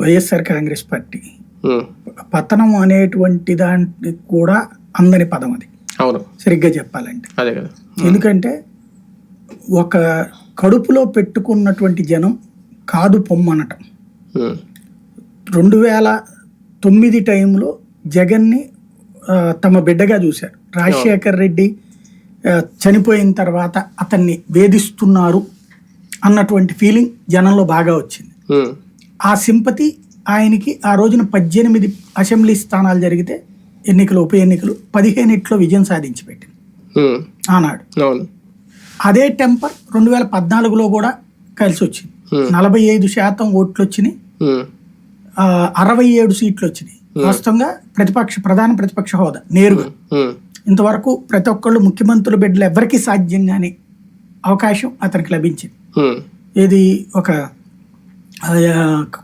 YSR Congress party. పతనం అనేటువంటి దానికి కూడా అందని పదం అది. అవును. సరిగ్గా చెప్పాలంటే. అదే కదా. ఎందుకంటే ఒక కడుపులో పెట్టుకున్నటువంటి జనం కాదు పొమ్మనటం రెండు వేల తొమ్మిది టైంలో జగన్ని తమ బిడ్డగా చూశారు. రాజశేఖర్ రెడ్డి చనిపోయిన తర్వాత అతన్ని వేధిస్తున్నారు అన్నటువంటి ఫీలింగ్ జనంలో బాగా వచ్చింది. ఆ సింపతి ఆయనకి ఆ రోజున పద్దెనిమిది అసెంబ్లీ స్థానాలు జరిగితే ఎన్నికలు ఉప ఎన్నికలు పదిహేనిట్లో విజయం సాధించి పెట్టింది ఆనాడు. అదే టెంపర్ రెండు వేల పద్నాలుగులో కూడా కలిసి వచ్చింది. నలభై ఐదు శాతం ఓట్లు వచ్చినాయి అరవై ఏడు సీట్లు వచ్చినాయి వాస్తవంగా ప్రతిపక్ష ప్రధాన ప్రతిపక్ష హోదా నేరుగా. ఇంతవరకు ప్రతి ఒక్కళ్ళు ముఖ్యమంత్రుల బిడ్డలు ఎవరికి సాధ్యంగానే అవకాశం అతనికి లభించింది. ఏది ఒక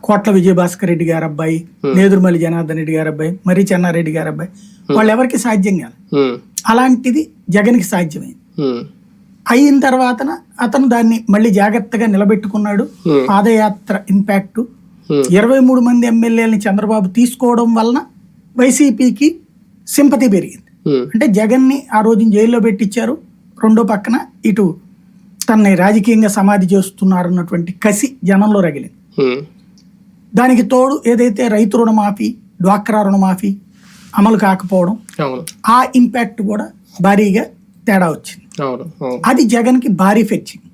కోట్ల విజయభాస్కర్ రెడ్డి గారి అబ్బాయి నేదురుమల్లి జనార్దన్ రెడ్డి గారి అబ్బాయి మరి చెన్నారెడ్డి గారి అబ్బాయి వాళ్ళు ఎవరికి సాధ్యం కాదు. అలాంటిది జగన్కి సాధ్యమైంది. అయిన తర్వాతన అతను దాన్ని మళ్ళీ జాగ్రత్తగా నిలబెట్టుకున్నాడు. పాదయాత్ర ఇంపాక్ట్. ఇరవై మూడు మంది ఎమ్మెల్యేలని చంద్రబాబు తీసుకోవడం వలన వైసీపీకి సింపతి పెరిగింది. అంటే జగన్ని ఆ రోజు జైల్లో పెట్టించారు రెండో పక్కన ఇటు తనని రాజకీయంగా సమాధి చేస్తున్నారు అన్నటువంటి కసి జనంలో రగిలింది. దానికి తోడు ఏదైతే రైతు రుణమాఫీ డ్వాక్రా రుణమాఫీ అమలు కాకపోవడం ఆ ఇంపాక్ట్ కూడా భారీగా తేడా వచ్చింది. అది జగన్కి భారీ ఫెచ్చింగ్